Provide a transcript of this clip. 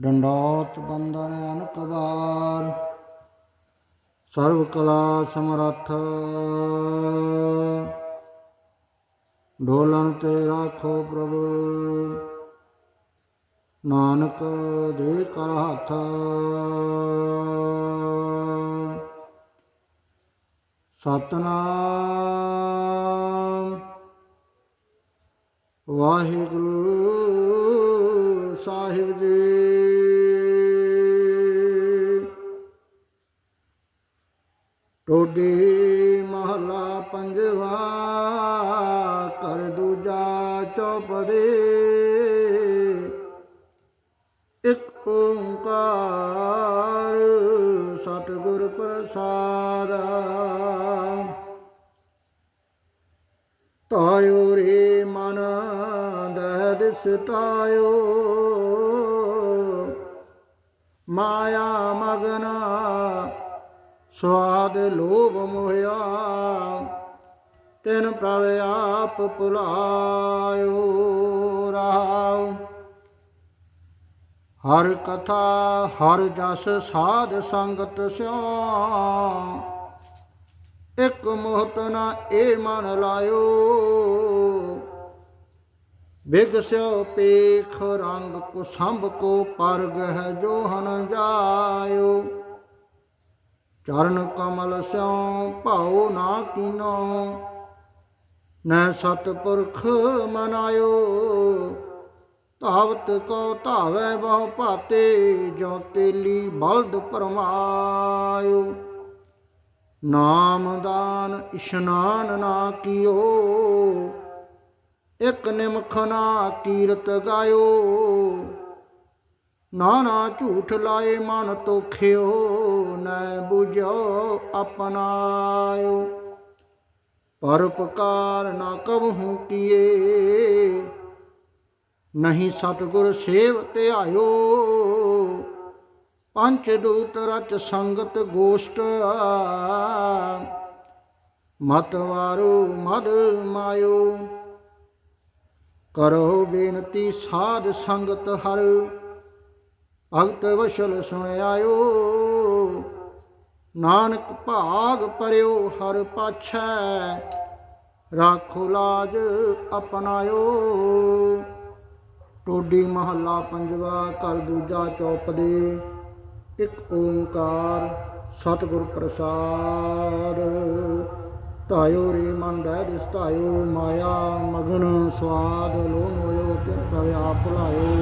ਡੰਡੋਤ ਬੰਦਨ ਅਨਕ ਬਾਰ ਕਲਾ ਸਮਰੱਥ। ਢੋਲਣ ਤੇ ਰਾਖੋ ਪ੍ਰਭੂ। ਨਾਨਕ ਦੇ ਕਰ ਹੱਥ। ਸਤਨਾਮ। ਵਾਹਿਗੁਰੂ ਸਾਹਿਬ ਜੀ। ਟੋਡੀ ਮਹਲਾ ਪੰਜਵਾ ਕਰ ਦੂਜਾ ਚੌਪਦੇ। ਇੱਕ ਓੰਕਾਰ ਸਤਿਗੁਰ ਪ੍ਰਸਾਦ। ਤਾਇਓ ਰੇ ਮਨ ਦਹਿ ਦਿਸ ਤਾਇਓ। ਮਾਇਆ ਮਗਨਾ ਸਵਾਦ ਲੋਭ ਮੋਹਿਆ, ਤਿਨ ਪ੍ਰਭ ਆਪ ਭੁਲਾਇਓ ਰਹਾਉ ਹਰ ਕਥਾ, ਹਰ ਜਸ ਸਾਧ ਸੰਗਤ ਸਿਓ ਇਕ ਮੋਹਤ ਨਾ ਇਹ ਮਨ ਲਾਇਓ। ਬਿਗਸਿਓ ਪੇਖ ਰੰਗ ਕੋ ਸੰਭ ਕੋ ਪਰ ਗ੍ਰਹਿ ਜੋ ਹਨ ਜਾਇਓ। ਚਰਨ ਕਮਲ ਸਿਉ, ਭਾਉ ਨਾ ਕੀਨੋ। ਨੈ ਸਤਪੁਰਖ ਮਨਾਇਓ ਧਾਵਤ ਕੋ ਧਾਵੈ ਬਹੁ ਭਾਤੇ, ਜੋ ਤੇਲੀ ਬਲਦ ਪਰਮਾਇਓ। ਨਾਮ ਦਾਨ ਇਸ਼ਨਾਨ ਨਾ ਕੀਓ, ਇਕ ਨਿਮਖ ਨਾ ਕੀਰਤ ਗਾਇਓ। ਨਾਨਾ ਝੂਠ ਲਾਏ ਮਨ ਤੋਖਿਓ ਨੈ 부ਝੋ ਆਪਨਾਇਓ ਪਰਉਪਕਾਰ ਨਾ ਕਬਹੂ ਕੀਏ। ਨਹੀਂ ਸਤਗੁਰ ਸੇਵ ਧਿਆਇਓ। ਪੰਚ ਦੂਤ ਰਚ ਸੰਗਤ ਗੋਸ਼ਟ। ਮਤ ਵਾਰੋ ਮਦ ਮਾਇਓ। ਕਰੋ ਬੇਨਤੀ ਸਾਧ ਸੰਗਤ ਹਰ ਭਗਤ ਵਸ਼ਲ ਸੁਣਿਆਇਓ। ਨਾਨਕ ਭਾਗ ਪਰਿਓ ਹਰ ਪਾਛੈ। ਰਾਖੋ ਲਾਜ ਅਪਨਾਇਓ ਟੋਡੀ ਮਹੱਲਾ ਪੰਜਵਾ ਕਰ ਦੂਜਾ ਚੌਪਦੇ ਇੱਕ ਓੰਕਾਰ ਸਤਿਗੁਰ ਪ੍ਰਸਾਦ। ਧਾਇਓ ਰੇ ਮਨ ਦਹਿ ਦਿਸ ਧਾਇਓ ਮਾਇਆ ਮਗਨ ਸਵਾਦ ਲੋ ਮੋਇਓ ਤਿਨ ਪ੍ਰਭ ਭੁਲਾਇਓ